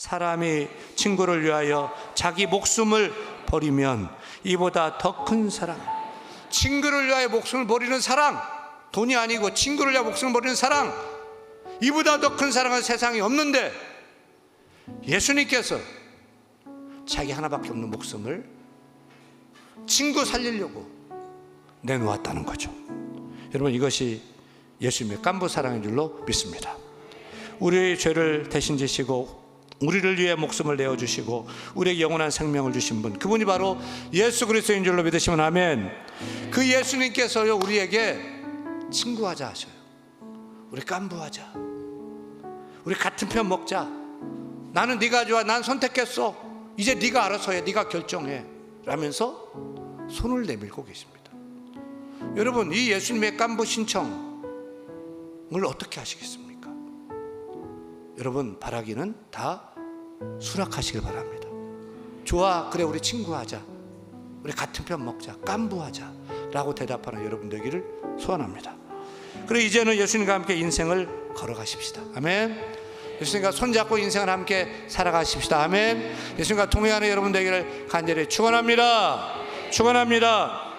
사람이 친구를 위하여 자기 목숨을 버리면 이보다 더 큰 사랑. 친구를 위하여 목숨을 버리는 사랑. 돈이 아니고 친구를 위하여 목숨을 버리는 사랑. 이보다 더 큰 사랑은 세상에 없는데 예수님께서 자기 하나밖에 없는 목숨을 친구 살리려고 내놓았다는 거죠. 여러분 이것이 예수님의 깐부 사랑인 줄로 믿습니다. 우리의 죄를 대신 지시고 우리를 위해 목숨을 내어 주시고 우리에게 영원한 생명을 주신 분 그분이 바로 예수 그리스도인 줄로 믿으시면 아멘. 그 예수님께서요 우리에게 친구하자 하셔요. 우리 깐부하자. 우리 같은 편 먹자. 나는 네가 좋아. 난 선택했어. 이제 네가 알아서 해. 네가 결정해. 라면서 손을 내밀고 계십니다. 여러분 이 예수님의 깐부 신청을 어떻게 하시겠습니까? 여러분 바라기는 다 수락하시길 바랍니다. 좋아 그래 우리 친구하자. 우리 같은 편 먹자. 깐부하자. 라고 대답하는 여러분 되기를 소원합니다. 그래 이제는 예수님과 함께 인생을 걸어가십시다. 아멘. 예수님과 손잡고 인생을 함께 살아가십시다. 아멘. 예수님과 동행하는 여러분 되기를 간절히 축원합니다. 축원합니다.